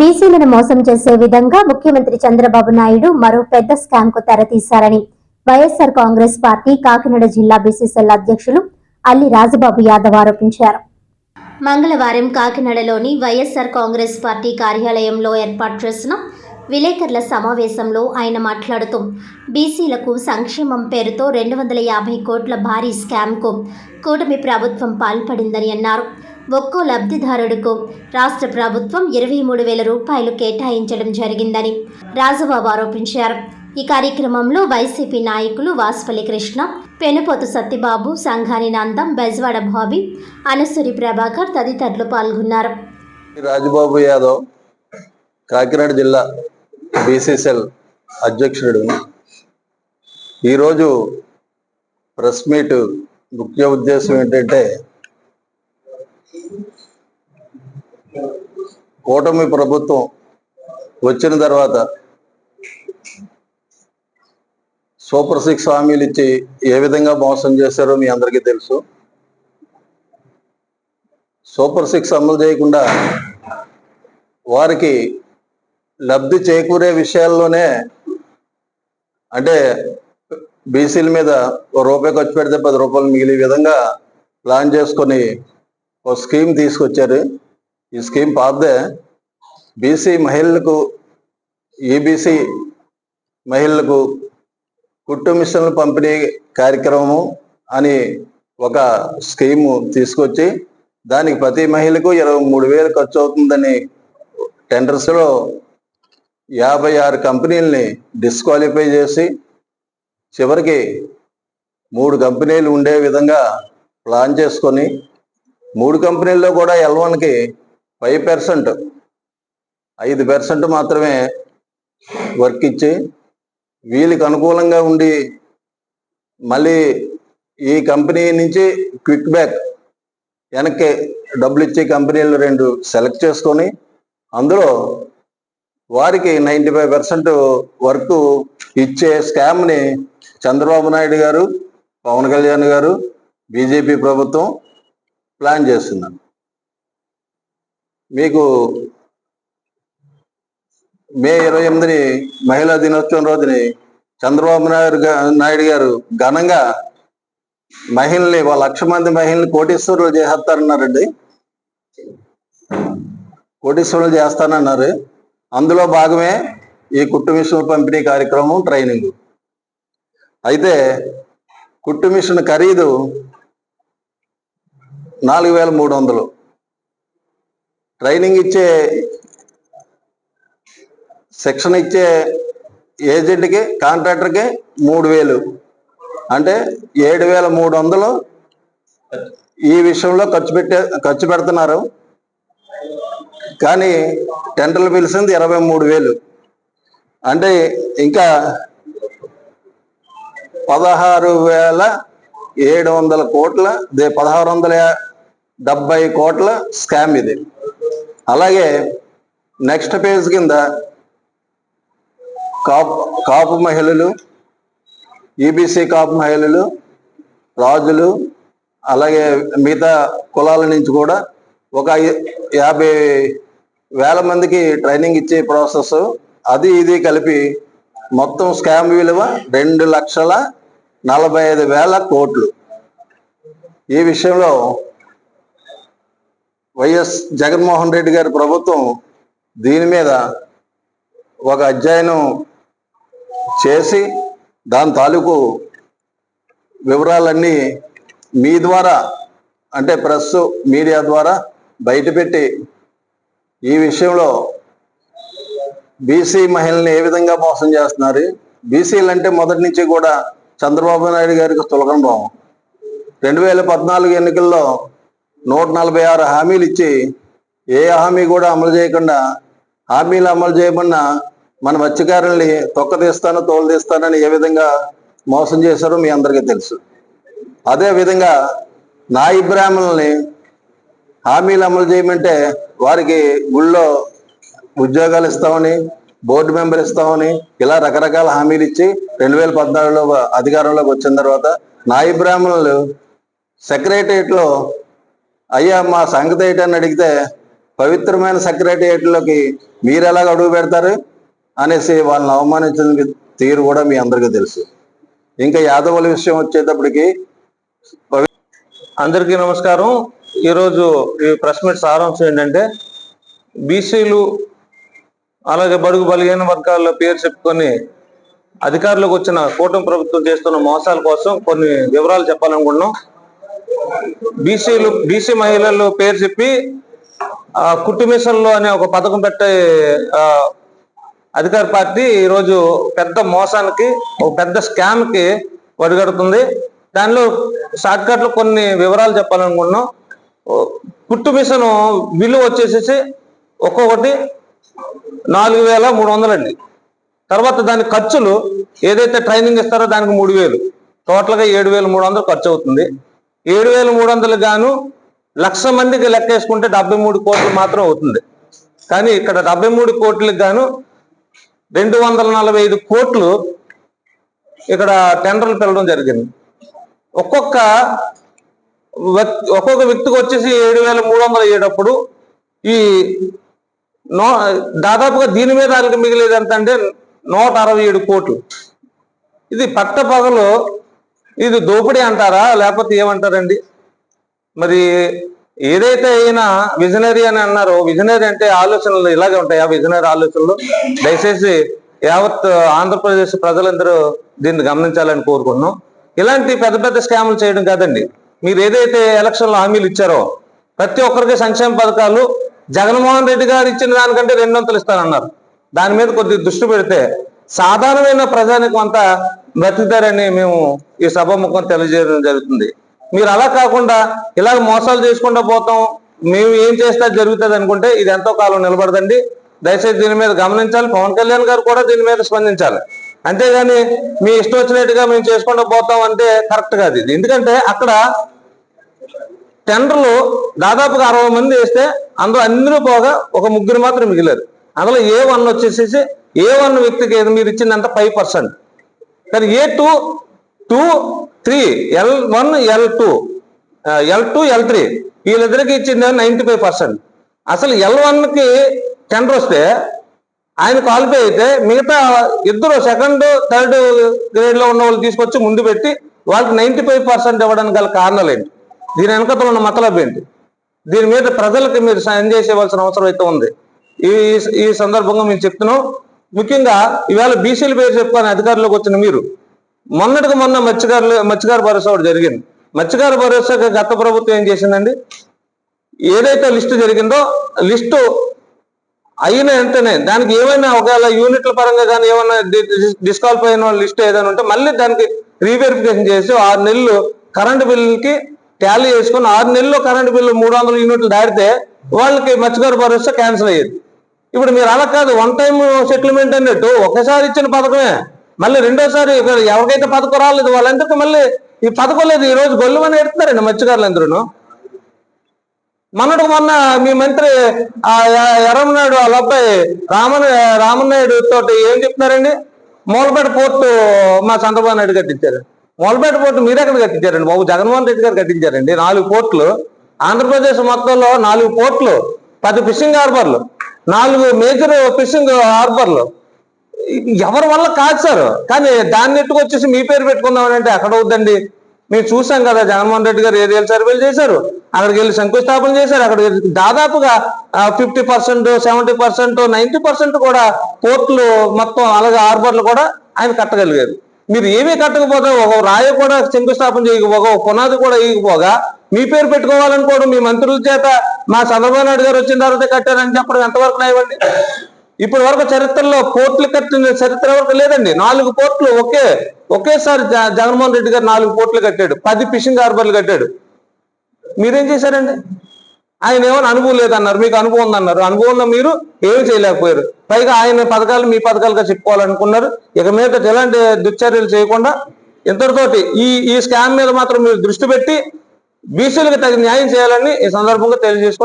బీసీలను మోసం చేసే విధంగా ముఖ్యమంత్రి చంద్రబాబు నాయుడు మరో పెద్ద స్కామ్కు తెరతీశారని వైఎస్ఆర్ కాంగ్రెస్ పార్టీ కాకినాడ జిల్లా బీసీసీఎల్ అధ్యక్షులు అల్లి రాజబాబు యాదవ్ ఆరోపించారు. మంగళవారం కాకినాడలోని వైఎస్ఆర్ కాంగ్రెస్ పార్టీ కార్యాలయంలో ఏర్పాటు చేసిన విలేకరుల సమావేశంలో ఆయన మాట్లాడుతూ బీసీలకు సంక్షేమం పేరుతో రెండు వందల యాభై కోట్ల భారీ స్కామ్కు కూటమి ప్రభుత్వం పాల్పడిందని అన్నారు. ఒక్కో లబ్ధిదారుడుకు రాష్ట్ర ప్రభుత్వం ఇరవై మూడు వేల రూపాయలు కేటాయించడం జరిగిందని రాజబాబు ఆరోపించారు. ఈ కార్యక్రమంలో వైసీపీ నాయకులు వాసుపల్లి కృష్ణ పెనుపోతు సత్యబాబు సంఘాని నందం బెజవాడ బాబీ అనసూరి ప్రభాకర్ తదితరులు పాల్గొన్నారు. రాజబాబు యాదవ్ కాకినాడ జిల్లా బీసీసీఎల్ అధ్యక్షుడు. ఈరోజు ప్రెస్ మీట్ ముఖ్య ఉద్దేశం ఏంటంటే కూటమి ప్రభుత్వం వచ్చిన తర్వాత సూపర్ సిక్స్ హామీలు ఇచ్చి ఏ విధంగా మోసం చేశారో మీ అందరికీ తెలుసు. సూపర్ సిక్స్ అమలు చేయకుండా వారికి లబ్ధి చేకూరే విషయాల్లోనే అంటే బీసీల మీద ఒక రూపాయి ఖర్చు పెడితే పది రూపాయలు మిగిలే విధంగా ప్లాన్ చేసుకొని ఒక స్కీమ్ తీసుకొచ్చారు. ఈ స్కీమ్ పాతదే. బీసీ మహిళలకు ఈబీసీ మహిళలకు కుట్టు మిషన్లు పంపిణీ కార్యక్రమము అని ఒక స్కీము తీసుకొచ్చి దానికి ప్రతి మహిళకు ఇరవై మూడు వేలు ఖర్చు అవుతుందని టెండర్స్లో యాభై ఆరు కంపెనీలని డిస్క్వాలిఫై చేసి చివరికి మూడు కంపెనీలు ఉండే విధంగా ప్లాన్ చేసుకొని మూడు కంపెనీల్లో కూడా ఎల్ వన్కి ఫైవ్ పర్సెంట్ ఐదు పర్సెంట్ మాత్రమే వర్క్ ఇచ్చి వీళ్ళకి అనుకూలంగా ఉండి మళ్ళీ ఈ కంపెనీ నుంచి క్విక్ బ్యాక్ వెనక్కి డబ్బులు ఇచ్చే కంపెనీలు రెండు సెలెక్ట్ చేసుకొని అందులో వారికి నైంటీ ఫైవ్ పర్సెంట్ వర్క్ ఇచ్చే స్కామ్ని చంద్రబాబు నాయుడు గారు పవన్ కళ్యాణ్ గారు బీజేపీ ప్రభుత్వం ప్లాన్ చేస్తున్నాను. మీకు మే ఇరవై ఎనిమిదిని మహిళా దినోత్సవం రోజుని చంద్రబాబు నాయుడు నాయుడు గారు ఘనంగా మహిళల్ని ఒక లక్ష మంది మహిళల్ని కోటీశ్వరులు చేస్తారన్నారండి. కోటీశ్వరులు చేస్తానన్నారు. అందులో భాగమే ఈ కుట్టు మిషన్ పంపిణీ కార్యక్రమం ట్రైనింగ్. అయితే కుట్టు మిషన్ ఖరీదు నాలుగు వేల మూడు వందలు. ట్రైనింగ్ ఇచ్చే శిక్షణ ఇచ్చే ఏజెంట్కి కాంట్రాక్టర్కి మూడు వేలు. అంటే ఏడు వేల మూడు వందలు ఈ విషయంలో ఖర్చు పెట్టే ఖర్చు పెడుతున్నారు. కానీ టెండర్లు పిలిచింది ఇరవై మూడు వేలు. అంటే ఇంకా పదహారు వేల ఏడు వందల కోట్ల పదహారు వందల డెబ్బై కోట్ల స్కామ్ ఇది. అలాగే నెక్స్ట్ పేజ్ కింద కాపు కాపు మహిళలు ఈబీసీ కాపు మహిళలు రాజులు అలాగే మిగతా కులాల నుంచి కూడా ఒక యాభై వేల మందికి ట్రైనింగ్ ఇచ్చే ప్రాసెస్. అది ఇది కలిపి మొత్తం స్కామ్ విలువ రెండు లక్షల నలభై ఐదు వేల కోట్లు. ఈ విషయంలో వైఎస్ జగన్మోహన్ రెడ్డి గారి ప్రభుత్వం దీని మీద ఒక అధ్యయనం చేసి దాని తాలూకు వివరాలన్నీ మీ ద్వారా అంటే ప్రెస్ మీడియా ద్వారా బయటపెట్టి ఈ విషయంలో బీసీ మహిళల్ని ఏ విధంగా మోసం చేస్తున్నారు? బీసీలు అంటే మొదటి నుంచి కూడా చంద్రబాబు నాయుడు గారికి తులకం భావం. రెండు వేల పద్నాలుగు ఎన్నికల్లో నూట నలభై ఆరు హామీలు ఇచ్చి ఏ హామీ కూడా అమలు చేయకుండా హామీలు అమలు చేయమన్నా మన మత్స్యకారుల్ని తొక్క తీస్తాను తోలు తీస్తానని ఏ విధంగా మోసం చేశారో మీ అందరికీ తెలుసు. అదే విధంగా నా బ్రాహ్మణుల్ని హామీలు అమలు చేయమంటే వారికి గుళ్ళో ఉద్యోగాలు ఇస్తామని బోర్డు మెంబర్ ఇస్తామని ఇలా రకరకాల హామీలు ఇచ్చి రెండు వేల పద్నాలుగులో అధికారంలోకి వచ్చిన తర్వాత నా బ్రాహ్మణులు సెక్రటరియట్ అయ్యా మా సంగతి ఏంటని అడిగితే పవిత్రమైన సెక్రటేరియట్లోకి మీరు ఎలాగ అడుగు పెడతారు అనేసి వాళ్ళని అవమానించిన తీరు కూడా మీ అందరికీ తెలుసు. ఇంకా యాదవుల విషయం వచ్చేటప్పటికి అందరికీ నమస్కారం. ఈరోజు ఈ ప్రెస్ మీట్ సారాంశం ఏంటంటే బీసీలు అలాగే బడుగు బలిగిన వర్గాల పేరు చెప్పుకొని అధికారులకు వచ్చిన కూటమి ప్రభుత్వం చేస్తున్న మోసాల కోసం కొన్ని వివరాలు చెప్పాలనుకుంటున్నాం. బీసీలు బీసీ మహిళలు పేరు చెప్పి ఆ, కుట్టు అనే ఒక పథకం పెట్టే అధికార పార్టీ ఈరోజు పెద్ద మోసానికి ఒక పెద్ద స్కామ్కి వడిగడుతుంది. దానిలో షార్ట్ కొన్ని వివరాలు చెప్పాలనుకుంటున్నాం. ఓ, కుట్టు మిషన్ బిల్లు వచ్చేసేసి ఒక్కొక్కటి నాలుగు వేల మూడు వందలండి తర్వాత దాని ఖర్చులు ఏదైతే ట్రైనింగ్ ఇస్తారో దానికి మూడు వేలు. టోటల్గా ఏడు వేల మూడు వందలు ఖర్చు అవుతుంది ఏడు వేల మూడు వందలు గాను లక్ష మందికి లెక్క వేసుకుంటే డెబ్బై మూడు కోట్లు మాత్రం అవుతుంది. కానీ ఇక్కడ డెబ్బై మూడు కోట్లకు గాను రెండు వందల నలభై ఐదు కోట్లు ఇక్కడ టెండర్లు పిలవడం జరిగింది. ఒక్కొక్క ఒక్కొక్క వ్యక్తికి వచ్చేసి ఏడు వేల మూడు వందలు అయ్యేటప్పుడు ఈ నో దాదాపుగా దీని మీద వాళ్ళకి మిగిలేదు ఎంత అంటే నూట అరవై ఏడు కోట్లు. ఇది పట్ట పగలు ఇది దోపిడీ అంటారా? లేకపోతే ఏమంటారండి? మరి ఏదైతే అయినా విజనరీ అని అన్నారో విజనరీ అంటే ఆలోచనలు ఇలాగే ఉంటాయి? ఆ విజనరీ ఆలోచనలు? దయచేసి యావత్ ఆంధ్రప్రదేశ్ ప్రజలందరూ దీన్ని గమనించాలని కోరుకుంటున్నాం. ఇలాంటి పెద్ద పెద్ద స్కాములు చేయడం కాదండి. మీరు ఏదైతే ఎలక్షన్లో హామీలు ఇచ్చారో ప్రతి ఒక్కరికి సంక్షేమ పథకాలు జగన్మోహన్ రెడ్డి గారు ఇచ్చిన దానికంటే రెండు వందలు ఇస్తానన్నారు. దాని మీద కొద్ది దృష్టి పెడితే సాధారణమైన ప్రజానికం అంతా బ్రతుకుతారని మేము ఈ సభాముఖం తెలియజేయడం జరుగుతుంది. మీరు అలా కాకుండా ఇలాగ మోసాలు చేసుకుంటూ పోతాం మేము ఏం చేస్తే జరుగుతుంది అనుకుంటే ఇది ఎంతో కాలం నిలబడదండి. దయచేసి దీని మీద గమనించాలి. పవన్ కళ్యాణ్ గారు కూడా దీని మీద స్పందించాలి. అంతేగాని మీ ఇష్టం వచ్చినట్టుగా మేము చేసుకుంటూ పోతాం అంటే కరెక్ట్ కాదు ఇది. ఎందుకంటే అక్కడ టెండర్లు దాదాపుగా అరవై మంది వేస్తే అందులో అందరూ పోగా ఒక ముగ్గురు మాత్రం మిగిలారు. అందులో ఏ వన్ వచ్చేసేసి ఏ వన్ వ్యక్తికి మీరు ఇచ్చిందంటే ఫైవ్ పర్సెంట్. కానీ A two to three L one L two L two L three వీళ్ళిద్దరికి ఇచ్చింది నైంటీ ఫైవ్ పర్సెంట్ అసలు ఎల్ వన్కి టెండర్ వస్తే ఆయన క్వాలిఫై అయితే మిగతా ఇద్దరు సెకండ్ థర్డ్ గ్రేడ్లో ఉన్న వాళ్ళు తీసుకొచ్చి ముందు పెట్టి వాళ్ళకి నైంటీ ఫైవ్ పర్సెంట్ ఇవ్వడానికి గల కారణాలు ఏంటి? దీని వెనకతో ఉన్న మతలబ్ ఏంటి? దీని మీద ప్రజలకు మీరు సాయం చేసేవలసిన అవసరం అయితే ఉంది. ఈ ఈ సందర్భంగా మేము చెప్తున్నాం ముఖ్యంగా ఈవేళ బీసీల పేరు చెప్పుకొని అధికారంలోకి వచ్చిన మీరు. మొన్నటికి మొన్న మత్స్యకారులు మత్స్యకార భరోసా ఒకటి జరిగింది. మత్స్యకార భరోసాకి గత ప్రభుత్వం ఏం చేసిందండి? ఏదైతే లిస్టు జరిగిందో లిస్టు అయిన వెంటనే దానికి ఏమైనా ఒకవేళ యూనిట్ల పరంగా కానీ ఏమైనా డిస్కాల్ఫై అయిన లిస్ట్ ఏదైనా ఉంటే మళ్ళీ దానికి రీవెరిఫికేషన్ చేసి ఆరు నెలలు కరెంటు బిల్లుకి ట్యాలీ చేసుకుని ఆరు నెలలు కరెంట్ బిల్లు మూడు వందల యూనిట్లు దాటితే వాళ్ళకి మత్స్యకార భరోసా క్యాన్సిల్ అయ్యేది. ఇప్పుడు మీరు అలా కాదు వన్ టైం సెటిల్మెంట్ అన్నట్టు ఒకసారి ఇచ్చిన పథకమే. మళ్ళీ రెండోసారి ఎవరికైతే పథకం రాలేదు వాళ్ళందరికీ మళ్ళీ ఈ పథకం లేదు. ఈ రోజు గొల్లుమని ఎడుతున్నారండి మత్స్యకారులు అందరూ మొన్నటి మొన్న మీ మంత్రి ఆ ఎ- ఎర్రమనాయుడు వాళ్ళ అబ్బాయి రామన్ రామనాయుడు తోటి ఏం చెప్తున్నారండి? మూలపేట పోర్టు మా చంద్రబాబు నాయుడు కట్టించారు. మూలపేట పోర్టు మీరు ఎక్కడ కట్టించారండి బాబు. జగన్మోహన్ రెడ్డి గారు కట్టించారండి. నాలుగు పోర్టులు. ఆంధ్రప్రదేశ్ మొత్తంలో నాలుగు పోర్టులు. పది ఫిషింగ్ హార్బర్లు. నాలుగు మేజర్ ఫిషింగ్ హార్బర్లు. ఎవరి వల్ల కాదు సార్. కానీ దాన్ని ఎట్టుకొచ్చేసి మీ పేరు పెట్టుకుందామని అంటే అక్కడ అవుద్దండి? మేము చూసాం కదా జగన్మోహన్ రెడ్డి గారు ఏరియాల సర్వేలు చేశారు. అక్కడికి వెళ్ళి శంకుస్థాపన చేశారు. అక్కడ దాదాపుగా fifty percent seventy percent ninety percent కూడా పోర్టులు మొత్తం అలాగే హార్బర్లు కూడా ఆయన కట్టగలిగారు. మీరు ఏమీ కట్టకపోతే ఒక రాయి కూడా శంకుస్థాపన చేయకపోగా ఒక పునాది కూడా వేయకపోగా మీ పేరు పెట్టుకోవాలనుకోవడం మీ మంత్రుల చేత మా చంద్రబాబు నాయుడు గారు వచ్చిన తర్వాత కట్టారని చెప్పడం ఎంతవరకు నయవండి ఇప్పటి వరకు చరిత్రలో పోర్టులు కట్టిన చరిత్ర వరకు లేదండి. నాలుగు పోర్టులు ఒకే ఒకేసారి జ- జగన్మోహన్ రెడ్డి గారు నాలుగు పోర్టులు కట్టాడు. పది ఫిషింగ్ హార్బర్లు కట్టాడు. మీరేం చేశారండి? ఆయన ఏమైనా అనుభవం లేదన్నారు. మీకు అనుభవం ఉందన్నారు. అనుభవం మీరు ఏమి చేయలేకపోయారు. పైగా ఆయన పథకాలు మీ పథకాలుగా చెప్పుకోవాలనుకున్నారు. ఇక మీద ఎలాంటి దుశ్చర్యలు చేయకుండా ఇంతటితోటి ఈ ఈ స్కామ్ మీద మాత్రం మీరు దృష్టి పెట్టి బీసీలకు తగిన న్యాయం చేయాలని ఈ సందర్భంగా తెలియజేసుకుంటారు